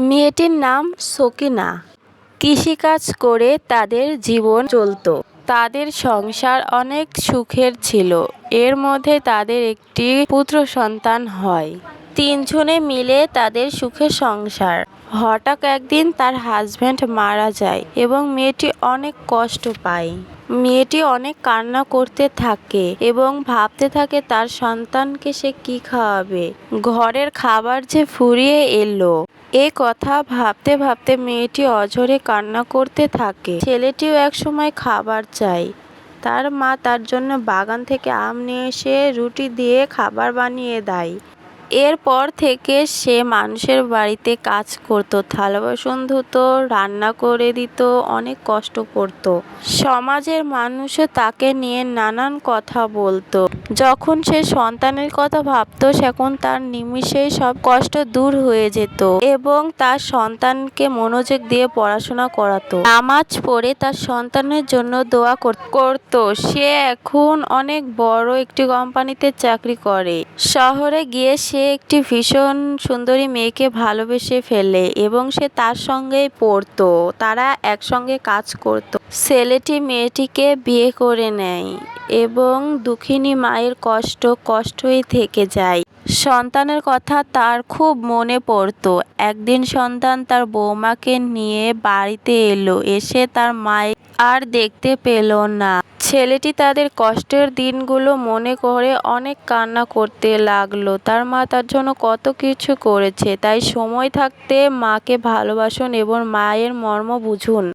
মেয়েটির নাম সকিনা। কৃষিকাজ করে তাদের জীবন চলত। তাদের সংসার অনেক সুখের ছিল। এর মধ্যে তাদের একটি পুত্র সন্তান হয়। তিনজনে মিলে তাদের সুখের সংসার। হঠাৎ একদিন তার হাজব্যান্ড মারা যায় এবং মেয়েটি অনেক কষ্ট পায়। মেয়েটি অনেক কান্না করতে থাকে এবং ভাবতে থাকে তার সন্তানকে সে কি খাওয়াবে। ঘরের খাবার যে ফুরিয়ে এলো। এ কথা ভাবতে ভাবতে মেয়েটি অঝরে কান্না করতে থাকে। ছেলেটিও একসময় খাবার চায়। তার মা তার জন্য বাগান থেকে আম নিয়ে এসে রুটি দিয়ে খাবার বানিয়ে দেয়। এরপর থেকে সে মানুষের বাড়িতে কাজ করত, থালা বাসন ধুতো, রান্না করে দিত, অনেক কষ্ট করত। সমাজের মানুষও তাকে নিয়ে নানান কথা বলতো। যখন সে সন্তানের কথা ভাবতো তখন তার নিমিষেই সব কষ্ট দূর হয়ে যেত এবং তার সন্তানকে মনোযোগ দিয়ে পড়াশোনা করাতো। নামাজ পড়ে তার সন্তানের জন্য দোয়া কর- করত। সে এখন অনেক বড় একটি কোম্পানিতে চাকরি করে। শহরে গিয়ে সে একটি ভীষণ সুন্দরী মেয়েকে ভালোবেসে ফেলে এবং সে তার সঙ্গেই পড়তো। তারা একসঙ্গে কাজ করত। ছেলেটি মেয়েটিকে বিয়ে করে নেয় এবং দুঃখিনী মায়ের কষ্ট কষ্টই থেকে যায়। সন্তানের কথা তার খুব মনে পড়তো। একদিন সন্তান তার বৌমাকে নিয়ে বাড়িতে এলো। এসে তার মায়ের আর দেখতে পেল না। ছেলেটি তাদের কষ্টের দিনগুলো মনে করে অনেক কান্না করতে লাগল। তার মা তার জন্য কত কিছু করেছে, তাই সময় থাকতে মাকে ভালোবাসুন এবং মায়ের মর্ম বুঝুন।